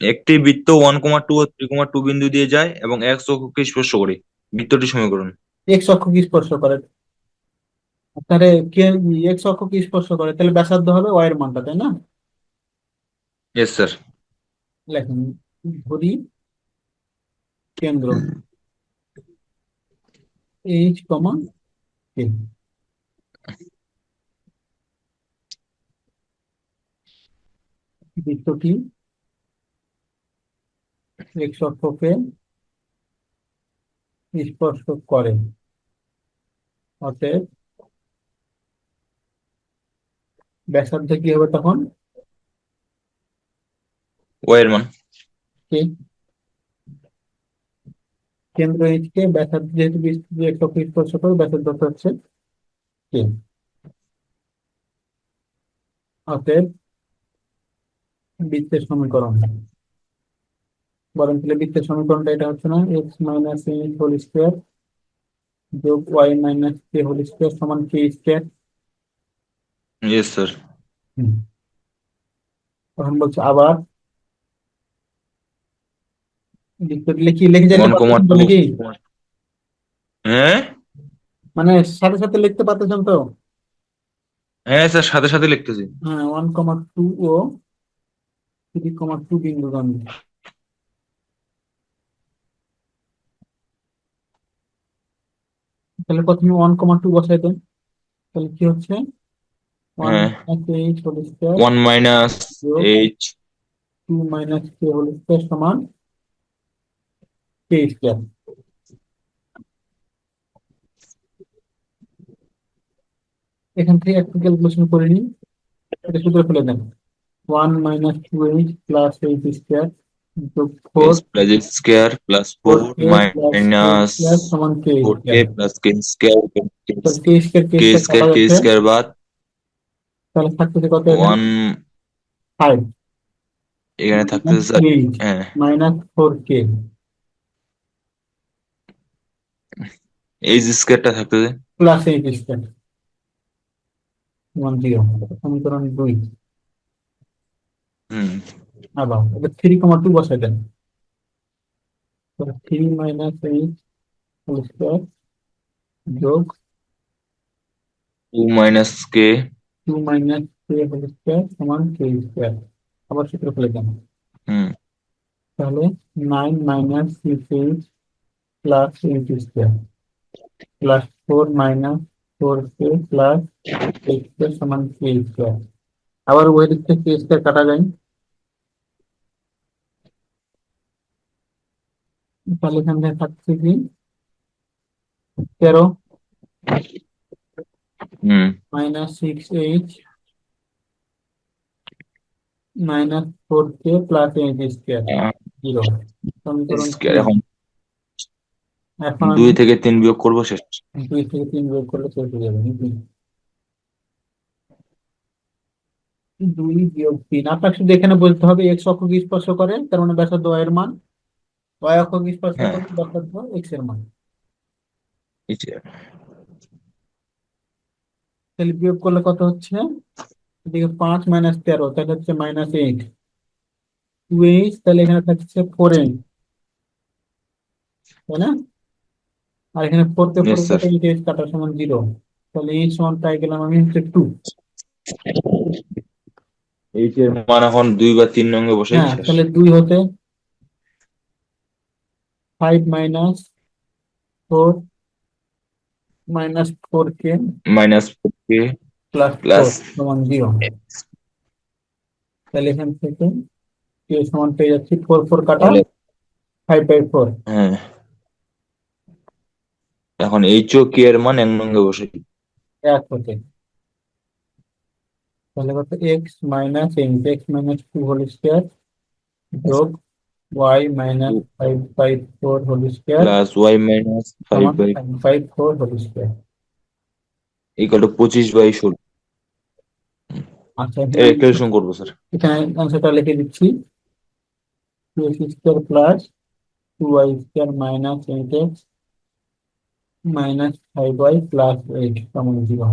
একটি বৃত্ত one comma two ও থ্রি কমা টু বিন্দু দিয়ে যায় এবং এক্স অক্ষকে স্পর্শ করে। বৃত্তটি সমীকরণ। এক্স অক্ষ কি স্পর্শ করে। তাহলে কে এক্স অক্ষ কি স্পর্শ করে? তাহলে ব্যাসার্ধ হবে ওয়াই এর মানটা তাই না? ইয়েস স্যার লেখেন ধরি কেন্দ্র। H comma K? বৃত্তটি এক্স স্পর্শ করে। অতএব ব্যাসার্ধ কি হবে তখন? ওয়াই মান। কে? কেন্দ্র এইচ কে ব্যাসার্ধ যেহেতু বৃত্তটি স্পর্শ করে ব্যাসার্ধ হচ্ছে কে? অতএব বৃত্তের সমীকরণ। বরং তাহলে বৃত্তের সমীকরণটা এটা হচ্ছে না X minus A whole square যোগ Y minus K whole square সমান কে স্কোয়ার ইয়েস স্যার তখন বলছে আবার। লিখতে দিলে কি লিখে তো নাকি হ্যাঁ? মানে সাথে সাথে লিখতে পারতেছেন তো? হ্যাঁ স্যার সাথে সাথে লিখতেছি। হ্যাঁ ওয়ান কমা টু ও থ্রি কমা টু বিন্দু দ্বন্দ্ব তাহলে প্রথমে ওয়ান কমা টু বসাই দেন। তাহলে কি হচ্ছে? ওয়ান হ্যাঁ। Minus H whole square one minus H two minus K whole square সমান কে স্কোয়ার এখান থেকে একটু ক্যালকুলেশন করে নিন। এটা সূত্র ফেলে দেন। One minus two h plus h square যোগ four plus x square plus four minus সমান k four k plus k square k square k k square square k square বাদ তাহলে থাকতেছে কত ওয়ান ফাইভ এখানে থাকতেছে স্যার এইচ হ্যাঁ minus four k h স্কোয়ারটা থাকতেছে plus h square one zero সমীকরণ দুই হুম আবার এটা থ্রি কমা টু বসাই দেন। Three minus h whole square যোগ two minus k two minus k whole square সমান কে স্কোয়ার আবার সূত্র ফেলে দেন। হুম। তাহলে nine minus six h plus h square plus four minus four k plus h square সমান কে স্কোয়ার আবার ওই দিক থেকে কে স্কোয়ার কাটা যায়। তাহলে এখান থেকে থাকছে কি? তেরো। Minus six h minus four k plus h square zero সমীকরণ এখন দুই থেকে তিন বিয়োগ করব শেষ। দুই থেকে তিন বের করলে শেষ হয়ে যাবে নাকি? দুই বিয়োগ তিন। আপনাকে শুধু এখানে বলতে হবে এক্স অক্ষকে স্পর্শ করে তার মানে ব্যাসার্ধ এর মান। Y অক্ষকে স্পর্শ হ্যাঁ। করে ব্যাসার্ধ এক্সের মান। এই যে, তাহলে বিয়োগ করলে কত হচ্ছে? এদিকে পাঁচ মাইনাস তেরো তাহলে হচ্ছে মাইনাস এইট টু এইচ তাহলে এখানে থাকছে ফোর এইট তাই না? আর এখানে ফোর তে four Yes, sir. Eight h কাটার সমান জিরো তাহলে এইচ সমান পাই গেলাম আমি হচ্ছে টু এইচ এর মান এখন দুই বা তিন নঙ্গে বসে হ্যাঁ তাহলে দুই হতে five minus four minus four k minus four k plus সমান জিরো তাহলে এখান থেকে কে সমান পেয়ে যাচ্ছি ফোর ফোর কাটা ফাইভ বাই ফোর হ্যাঁ। এখন এইচ ও কে এর মান এক নঙ্গে বসে। এক হতে। তাহলে কত x minus x minus two whole square যোগ y minus five five four whole square plus y minus five by five four whole square equal to পঁচিশ বাই ষোলো। আচ্ছা এর ক্যালকুলেশন করব স্যার এখানে অ্যান্সারটা লিখে দিচ্ছি। Two x square plus two y square minus eight x minus five y plus eight সমান জিরো